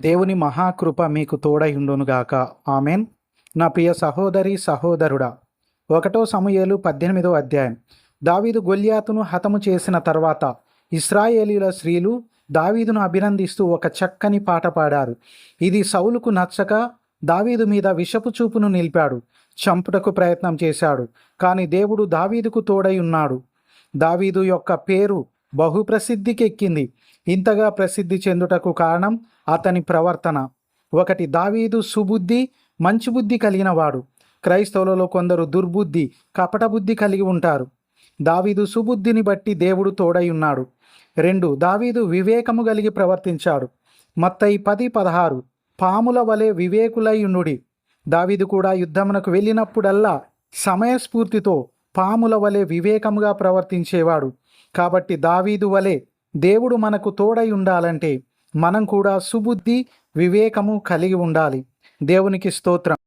దేవుని మహాకృప మీకు తోడై ఉండునుగాక ఆమెన్. నా ప్రియ సహోదరి సహోదరుడా ఒకటో సమయలు పద్దెనిమిదో అధ్యాయం. దావీదు గొల్యాతును హతము చేసిన తర్వాత ఇస్రాయేలీల స్త్రీలు దావీదును అభినందిస్తూ ఒక చక్కని పాట పాడారు. ఇది సౌలుకు నచ్చక దావీదు మీద విషపు చూపును నిలిపాడు. చంపుటకు ప్రయత్నం చేశాడు కానీ దేవుడు దావీదుకు తోడై ఉన్నాడు. దావీదు యొక్క పేరు బహుప్రసిద్ధికెక్కింది. ఇంతగా ప్రసిద్ధి చెందుటకు కారణం అతని ప్రవర్తన. ఒకటి దావీదు సుబుద్ధి మంచి బుద్ధి కలిగిన వాడు క్రైస్తవులలో కొందరు దుర్బుద్ధి కపట బుద్ధి కలిగి ఉంటారు. దావీదు సుబుద్ధిని బట్టి దేవుడు తోడై ఉన్నాడు రెండు దావీదు వివేకము కలిగి ప్రవర్తించాడు. మత్తయి పది పదహారు పాముల వలె వివేకులయునుడి దావీదు కూడా యుద్ధమునకు వెళ్ళినప్పుడల్లా సమయస్ఫూర్తితో పాముల వలె వివేకముగా ప్రవర్తించేవాడు. కాబట్టి దావీదు వలె దేవుడు మనకు తోడై ఉండాలంటే మనం కూడా సుబుద్ధి వివేకము కలిగి ఉండాలి. దేవునికి స్తోత్రం.